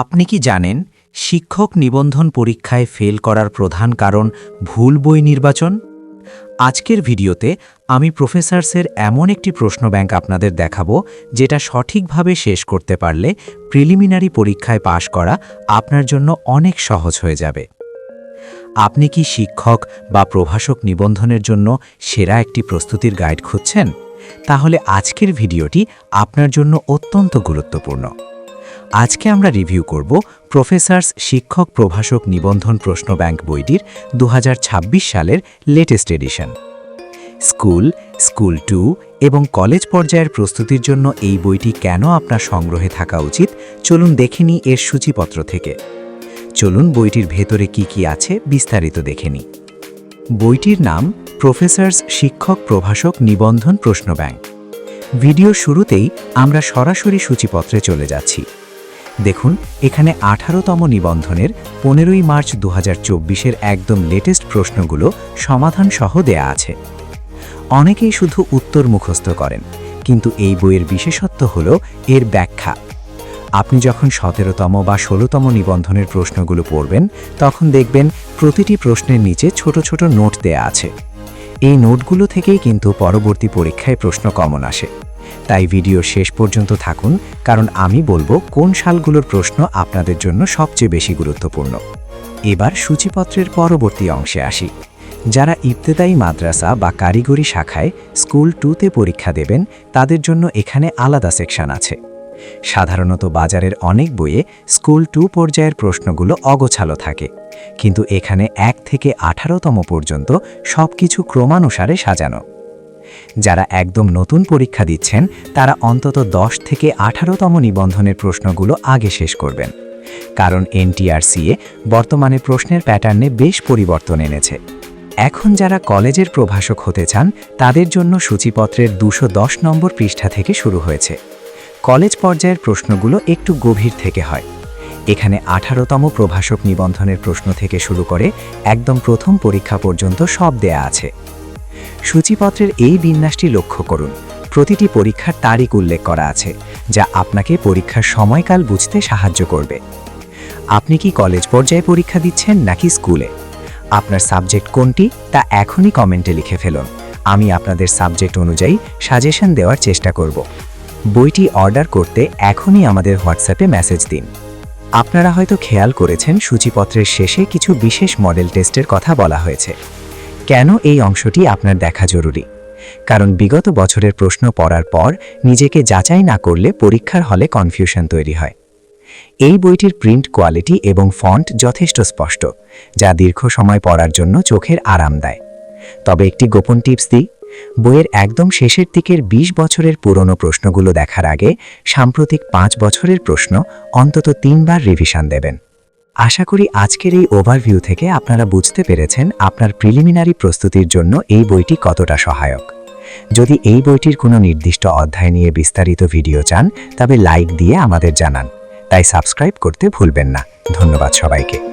আপনি কি জানেন, শিক্ষক নিবন্ধন পরীক্ষায় ফেল করার প্রধান কারণ ভুল বই নির্বাচন? আজকের ভিডিওতে আমি প্রফেসরসের এমন একটি প্রশ্ন ব্যাংক আপনাদের দেখাবো, যেটা সঠিকভাবে শেষ করতে পারলে প্রিলিমিনারি পরীক্ষায় পাশ করা আপনার জন্য অনেক সহজ হয়ে যাবে। আপনি কি শিক্ষক বা প্রভাষক নিবন্ধনের জন্য সেরা একটি প্রস্তুতির গাইড খুঁজছেন? তাহলে আজকের ভিডিওটি আপনার জন্য অত্যন্ত গুরুত্বপূর্ণ। আজকে আমরা রিভিউ করব প্রফেসরস শিক্ষক প্রভাষক নিবন্ধন প্রশ্ন ব্যাংক বইটির দু হাজার ছাব্বিশ সালের latest edition. School school two এবং কলেজ পর্যায়ের প্রস্তুতির জন্য এই বইটি কেন আপনার সংগ্রহে থাকা উচিত? চলুন দেখে নিই এর সূচিপত্র থেকে। চলুন বইটির ভেতরে কি কি আছে বিস্তারিত দেখে নিই। বইটির নাম প্রফেসরস শিক্ষক প্রভাষক নিবন্ধন প্রশ্ন ব্যাংক। ভিডিও শুরুতেই আমরা সরাসরি সূচিপত্রে চলে যাচ্ছি। দেখুন, এখানে আঠারোতম নিবন্ধনের পনেরোই মার্চ দু হাজার একদম লেটেস্ট প্রশ্নগুলো সমাধান সহ দেয়া আছে। অনেকেই শুধু উত্তর মুখস্থ করেন, কিন্তু এই বইয়ের বিশেষত্ব হল এর ব্যাখ্যা। আপনি যখন সতেরোতম বা ষোলোতম নিবন্ধনের প্রশ্নগুলো পড়বেন, তখন দেখবেন প্রতিটি প্রশ্নের নিচে ছোট ছোট নোট দেয়া আছে। এই নোটগুলো থেকেই কিন্তু পরবর্তী পরীক্ষায় প্রশ্ন কমন আসে। তাই ভিডিও শেষ পর্যন্ত থাকুন, কারণ আমি বলব কোন সালগুলোর প্রশ্ন আপনাদের জন্য সবচেয়ে বেশি গুরুত্বপূর্ণ। এবার সূচিপত্রের পরবর্তী অংশে আসি। যারা ইবতেদায়ী মাদ্রাসা বা কারিগরি শাখায় স্কুল টুতে পরীক্ষা দেবেন, তাদের জন্য এখানে আলাদা সেকশন আছে। সাধারণত বাজারের অনেক বইয়ে স্কুল টু পর্যায়ের প্রশ্নগুলো অগোছালো থাকে, কিন্তু এখানে এক থেকে আঠারোতম পর্যন্ত সব কিছু ক্রমানুসারে সাজানো। যারা একদম নতুন পরীক্ষা দিচ্ছেন, তারা অন্তত দশ থেকে আঠারোতম নিবন্ধনের প্রশ্নগুলো আগে শেষ করবেন। কারণ এনটিআরসিএ বর্তমানে প্রশ্নের প্যাটার্নে বেশ পরিবর্তন এনেছে। এখন যারা কলেজের প্রভাষক হতে চান, তাদের জন্য সূচিপত্রের দুশো নম্বর পৃষ্ঠা থেকে শুরু হয়েছে। কলেজ পর্যায়ের প্রশ্নগুলো একটু গভীর থেকে হয়। এখানে আঠারোতম প্রভাষক নিবন্ধনের প্রশ্ন থেকে শুরু করে একদম প্রথম পরীক্ষা পর্যন্ত সব দেয়া আছে। সূচিপত্রের এই বিন্যাসটি লক্ষ্য করুন। প্রতিটি পরীক্ষার তারিখ উল্লেখ করা আছে, যা আপনাকে পরীক্ষার সময়কাল বুঝতে সাহায্য করবে। আপনি কি কলেজ পর্যায়ে পরীক্ষা দিচ্ছেন নাকি স্কুলে? আপনার সাবজেক্ট কোনটি তা এখনই কমেন্টে লিখে ফেলুন। আমি আপনাদের সাবজেক্ট অনুযায়ী সাজেশন দেওয়ার চেষ্টা করব। বইটি অর্ডার করতে এখনই আমাদের হোয়াটসঅ্যাপে মেসেজ দিন। আপনারা হয়তো খেয়াল করেছেন সূচিপত্রের শেষে কিছু বিশেষ মডেল টেস্টের কথা বলা হয়েছে। কেন এই অংশটি আপনার দেখা জরুরি? কারণ বিগত বছরের প্রশ্ন পড়ার পর নিজেকে যাচাই না করলে পরীক্ষার হলে কনফিউশন তৈরি হয়। এই বইটির প্রিন্ট কোয়ালিটি এবং ফন্ট যথেষ্ট স্পষ্ট, যা দীর্ঘ সময় পড়ার জন্য চোখের আরাম দেয়। তবে একটি গোপন টিপস দিই, বইয়ের একদম শেষের দিকের ২০ বছরের পুরনো প্রশ্নগুলো দেখার আগে সাম্প্রতিক পাঁচ বছরের প্রশ্ন অন্তত তিনবার রিভিশন দেবেন। আশা করি আজকের এই ওভারভিউ থেকে আপনারা বুঝতে পেরেছেন আপনার প্রিলিমিনারি প্রস্তুতির জন্য এই বইটি কতটা সহায়ক। যদি এই বইটির কোনো নির্দিষ্ট অধ্যায় নিয়ে বিস্তারিত ভিডিও চান, তবে লাইক দিয়ে আমাদের জানান। তাই সাবস্ক্রাইব করতে ভুলবেন না। ধন্যবাদ সবাইকে।